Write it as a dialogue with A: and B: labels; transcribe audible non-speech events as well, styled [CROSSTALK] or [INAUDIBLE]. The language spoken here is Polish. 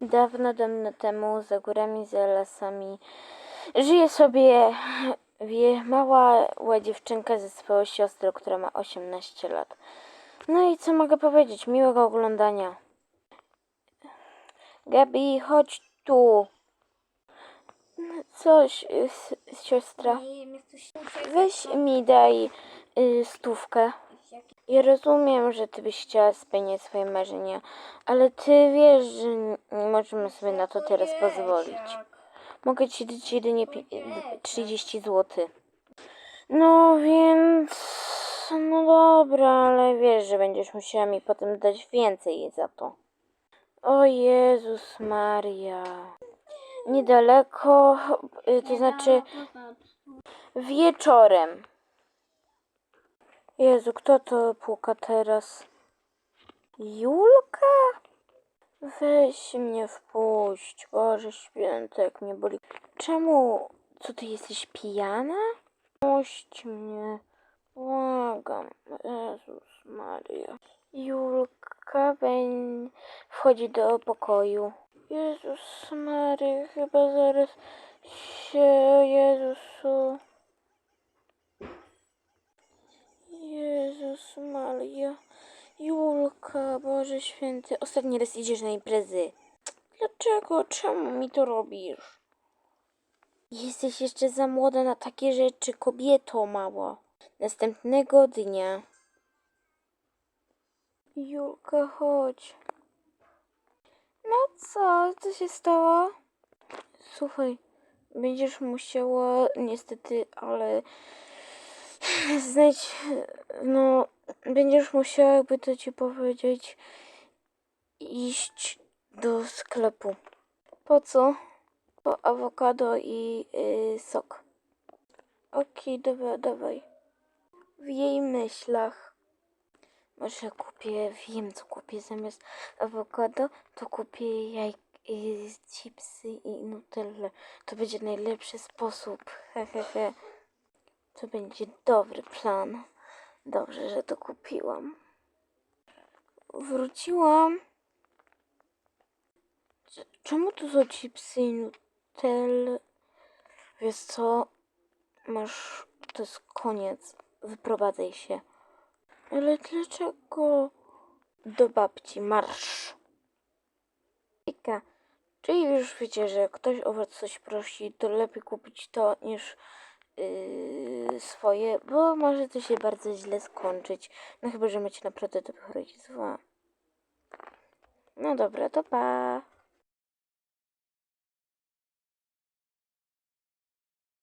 A: Dawno, dawno temu, za górami, za lasami, żyje sobie wie, mała ła dziewczynka ze swoją siostrą, która ma 18 lat. No i co mogę powiedzieć? Miłego oglądania. Gabi, chodź tu. Coś, siostra. Weź mi daj y, stówkę. Ja rozumiem, że ty byś chciała spełniać swoje marzenia, ale ty wiesz, że nie możemy sobie na to teraz pozwolić. Mogę ci dać jedynie pi- 30 zł. No więc. No dobra, ale wiesz, że będziesz musiała mi potem dać więcej za to. O Jezus Maria. Niedaleko, y, to znaczy wieczorem. Jezu, kto to puka teraz? Julka? Weź mnie wpuść. Boże święty, jak mnie boli. Czemu? Co ty jesteś pijana? Puść mnie. Błagam. Jezus Maria. Julka beń... wchodzi do pokoju. Jezus Maria, chyba zaraz się... Jezusu... Jezus Maria. Boże Święty. Ostatni raz idziesz na imprezy. Dlaczego? Czemu mi to robisz? Jesteś jeszcze za młoda na takie rzeczy, kobieto mała. Następnego dnia. Julka, chodź. No co? Co się stało? Słuchaj, będziesz musiała, niestety, ale [SIGHS] znajdź, no, będziesz musiała, jakby to ci powiedzieć, iść do sklepu. Po co? Po awokado i y, sok. Okej, dobra, dawaj. W jej myślach. Może kupię, wiem co kupię zamiast awokado, to kupię jaj, y, chipsy i nutellę. To będzie najlepszy sposób. Hehehe. To będzie dobry plan. Dobrze, że to kupiłam. Wróciłam. Czemu tu są chipsy i nutel? Wiesz co? Masz... To jest koniec. Wyprowadzaj się. Ale dlaczego? Do babci, marsz. Ika, czyli już wiecie, że ktoś o was coś prosi, to lepiej kupić to niż yy, swoje, bo może to się bardzo źle skończyć. No chyba, że macie naprawdę dobrych rodziców. No dobra, to pa.